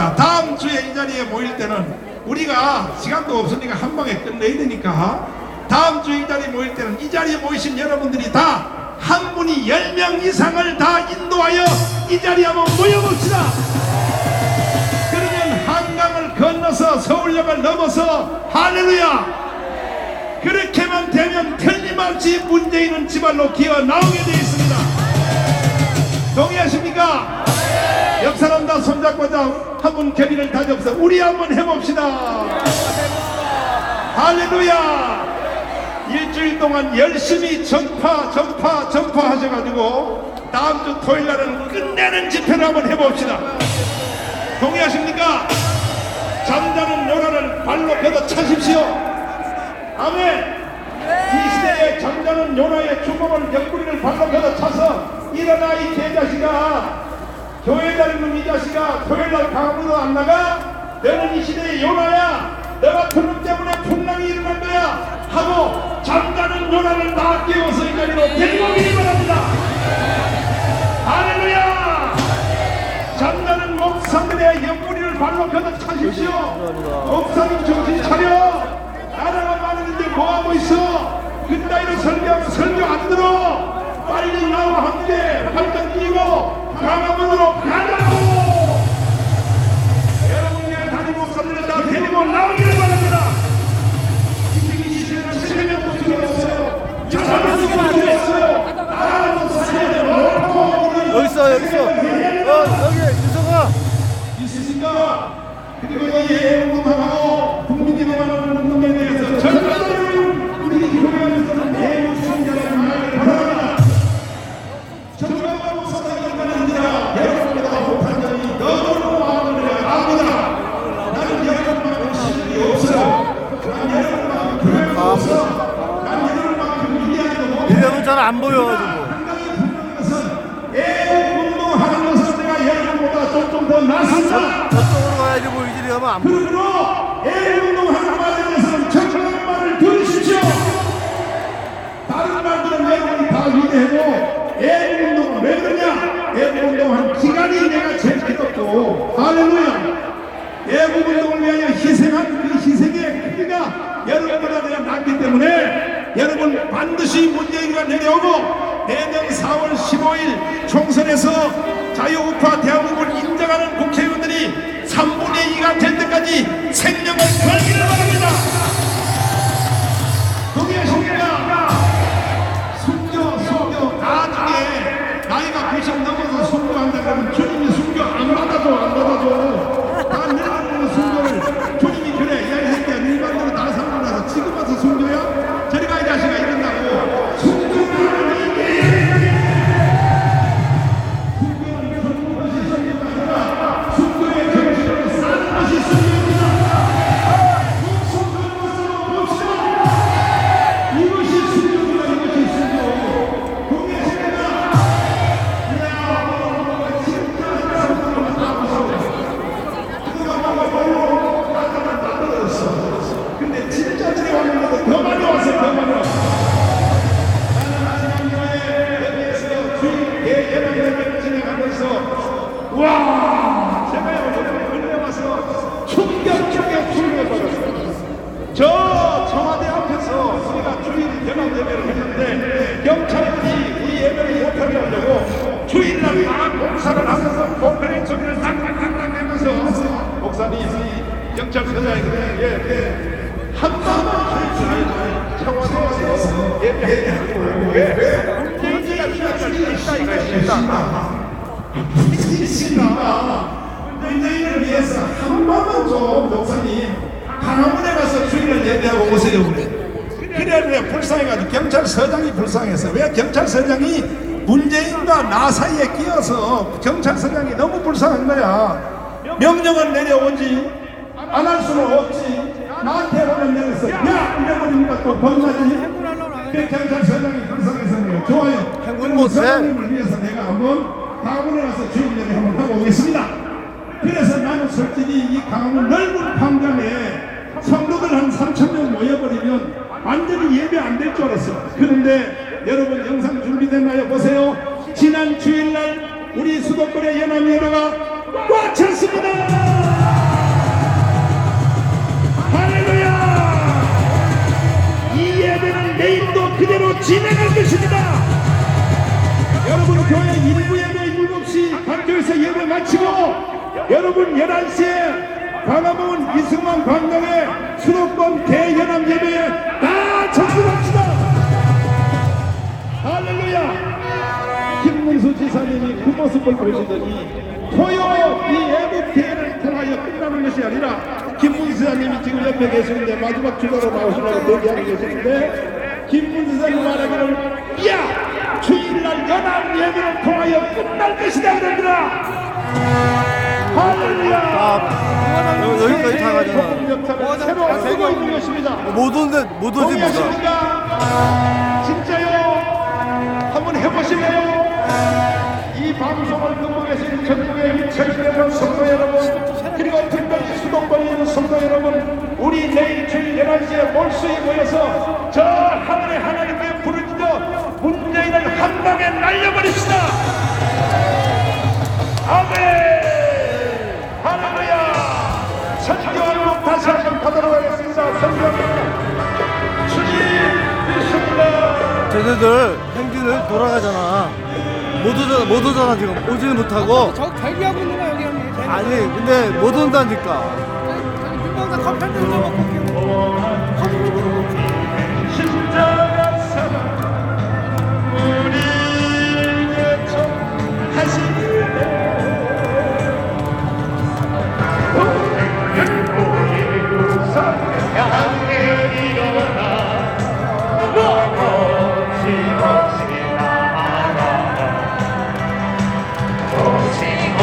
자, 다음 주에 이 자리에 모일 때는 우리가 시간도 없으니까 한 방에 끝내야 되니까 다음 주에 이 자리에 모일 때는 이 자리에 모이신 여러분들이 다 한 분이 열명 이상을 다 인도하여 이 자리에 한번 모여봅시다. 그러면 한강을 건너서 서울역을 넘어서 할렐루야 그렇게만 되면 틀림없이 문재인은 지발로 기어 나오게 되어 있습니다 동의하십니까? 옆 사람 다 손잡고 자한분 결의를 다져서 우리 한번 해봅시다 할렐루야 일주일 동안 열심히 전파 전파 전파 하셔가지고 다음 주 토요일 날은 끝내는 집회를 한번 해봅시다 동의하십니까? 잠자는 요나를 발로 걷어 차십시오. 아멘. 이 시대에 잠자는 요나의 주먹을 옆구리를 발로 걷어 차서 일어나 이 개자식아 교회 다니는 이 자식아 토요일날 강원도 안 나가? 너는 이 시대의 요나야. 너가 그놈 때문에 풍랑이 일어난 거야. 하고 잠자는 요나를 다 깨워서 이 자리로 데리고 오기를 바랍니다. 할렐루야. 잠자는 목사들의 옆구리를 발로 걷어 차십시오. 목사님 정신 차려. 나라가 많은데 뭐하고 있어? 그따위로 설교, 설교 안 그리고 이 애국하고 국민기능하는 운동에 대해서 전반적으로 우리 교회에서는 애국신자를 말하길 바랍니다. 정말 목사님입니다. 여러분보다 못한 점이 너무너무 많은 걸 압니다. 나는 여러분만큼 실력이 없어요. 난 여러분만큼 교회가 없어. 난 여러분만큼 위대하지도 못해. 이름은 잘안 보여가지고 애국운동하는 것은 내가 더 낫습니다. 저쪽으로 가야지 뭐 이리로 가면 안 보여 그러므로 애국운동하는 말에 대해서는 적절한 말을 들으십시오. 다른 말들은 여러분이 다 위대해도 애국운동은 왜 그러냐? 애국운동한 기간이 내가 제일 기뻤고 할렐루야. 애국운동을 위하여 희생한 그 희생의 크기가 여러분보다 내가 낫기 때문에 여러분 반드시 문재인가 내려오고 내년 4월 15일 총선에서 자유우파 대한민국을 인정하는 국회의원들이 3분의 2가 될 때까지 우리가 주일 연합 예배를 했는데 경찰들이 우리 예배를 못하게 하려고 주일날 막 공사를 하면서 공편의 소리를 탁탁탁탁 하면서 목사님 경찰서장이 예, 한 번만 주일 청와대에서 예배하고 왜 문재인이가 주일날 있다 이거 있다. 문재인을 위해서 한 번만 좀 목사님 강화문에 가서 주일을 예배하고 오세요 그래. 그래 그래 불쌍해가지고 경찰서장이 불쌍해서 왜 경찰서장이 문재인과 나 사이에 끼어서 경찰서장이 너무 불쌍한 거야. 명령을 내려오지 안 할 수는 없지. 나한테 오면 내렸어. 야 이래버리니까 또 겁나지. 그 경찰서장이 불쌍해서 그래요. 좋아요. 못해. 서장님을 위해서 내가 한번 강원에 가서 주일 예배 한번 하고 오겠습니다. 그래서 나는 솔직히 이 강원 넓은 광장에 성도들 한 3천 명 찢어버리면 완전히 예배 안 될 줄 알았어. 그런데 여러분 영상 준비됐나요? 보세요. 지난 주일날 우리 수도권의 연합예배가 꽉 찼습니다. 할렐루야! 이 예배는 내일도 그대로 진행할 것입니다. 여러분 교회 일부 예배 7시 강조에서 예배 마치고 여러분 11시에 광화문 이승만 광장에 수도권 대연합 예배에 다 접수합시다. 할렐루야. 김문수 지사님이 그 모습을 보시더니 토요 이 애국 대회를 통하여 끝나는 것이 아니라 김문수 지사님이 지금 옆에 계시는데 마지막 주자로 나오시려고 대기하고 계시는데 김문수 지사님 말하기를 야 주일날 연합 예배를 통하여 끝날 것이다 그럽니다 할렐루야 아, 여- 여기까지 다 가잖아. 새로 있는 것입니다 못 오는데 못 오지 뭐가. 진짜요? 한번 해보실래요? 이 방송을 계신 전국의 이천시대의 성도 여러분 그리고 특별히 수도권에 있는 성도 여러분 우리 내일 주일 11시에 몰수에 모여서 저 하늘의 하나님께 부르짖어 문재인을 한 방에 날려버립시다 아멘 쟤네들 행진을 돌아가잖아. 못 오잖아, 못 오잖아 지금. 오지는 못하고. 저 대기하고 있는 거야 여기 형님. 저기 아니, 근데 못 온다니까. 금방 다 커피 한잔 먹고 올게요. 커피 먹고.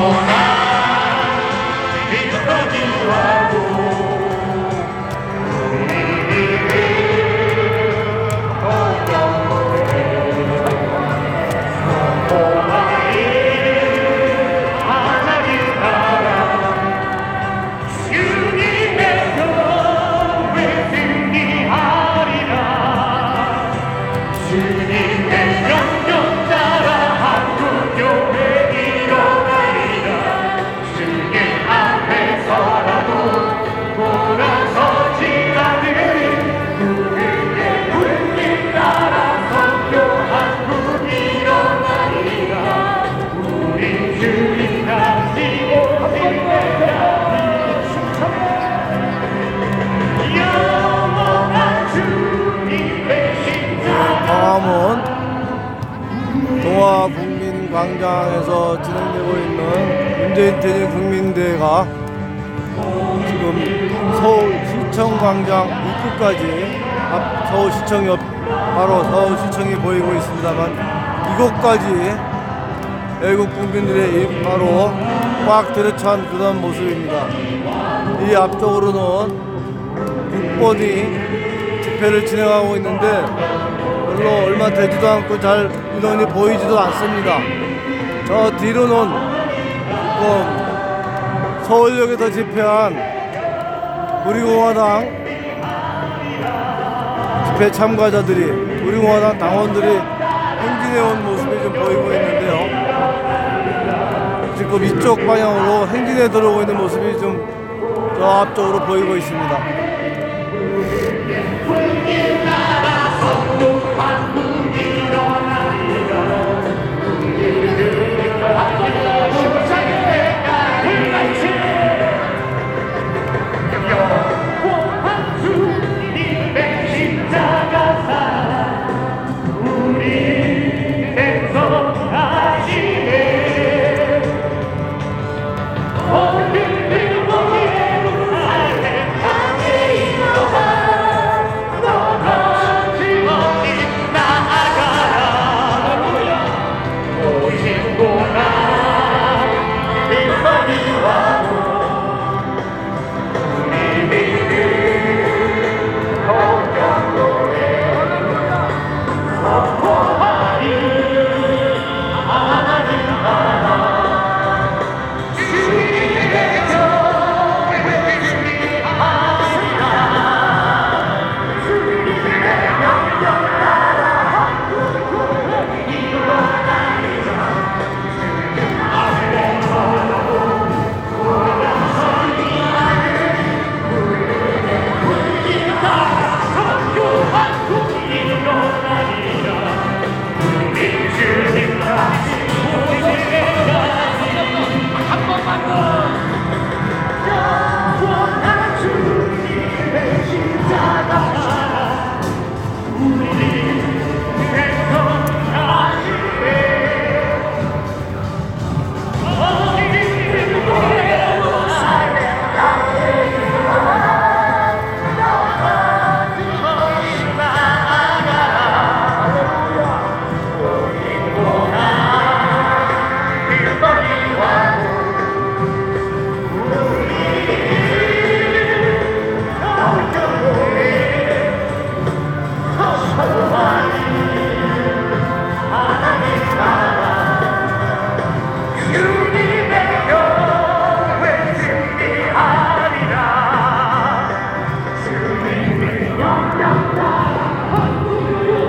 광 광장에서 진행되고 있는 문재인 퇴진 국민대회가 지금 서울시청 광장 입구까지 앞 서울시청 옆 바로 서울시청이 보이고 있습니다만 이곳까지 외국 국민들의 입 바로 꽉 들어찬 그런 모습입니다. 이 앞쪽으로는 국본이 집회를 진행하고 있는데 별로 얼마 되지도 않고 잘 인원이 보이지도 않습니다. 저 뒤로는 지금 서울역에서 집회한 우리공화당 집회 참가자들이 우리공화당 당원들이 행진해온 모습이 좀 보이고 있는데요. 지금 이쪽 방향으로 행진해 들어오고 있는 모습이 좀 저 앞쪽으로 보이고 있습니다.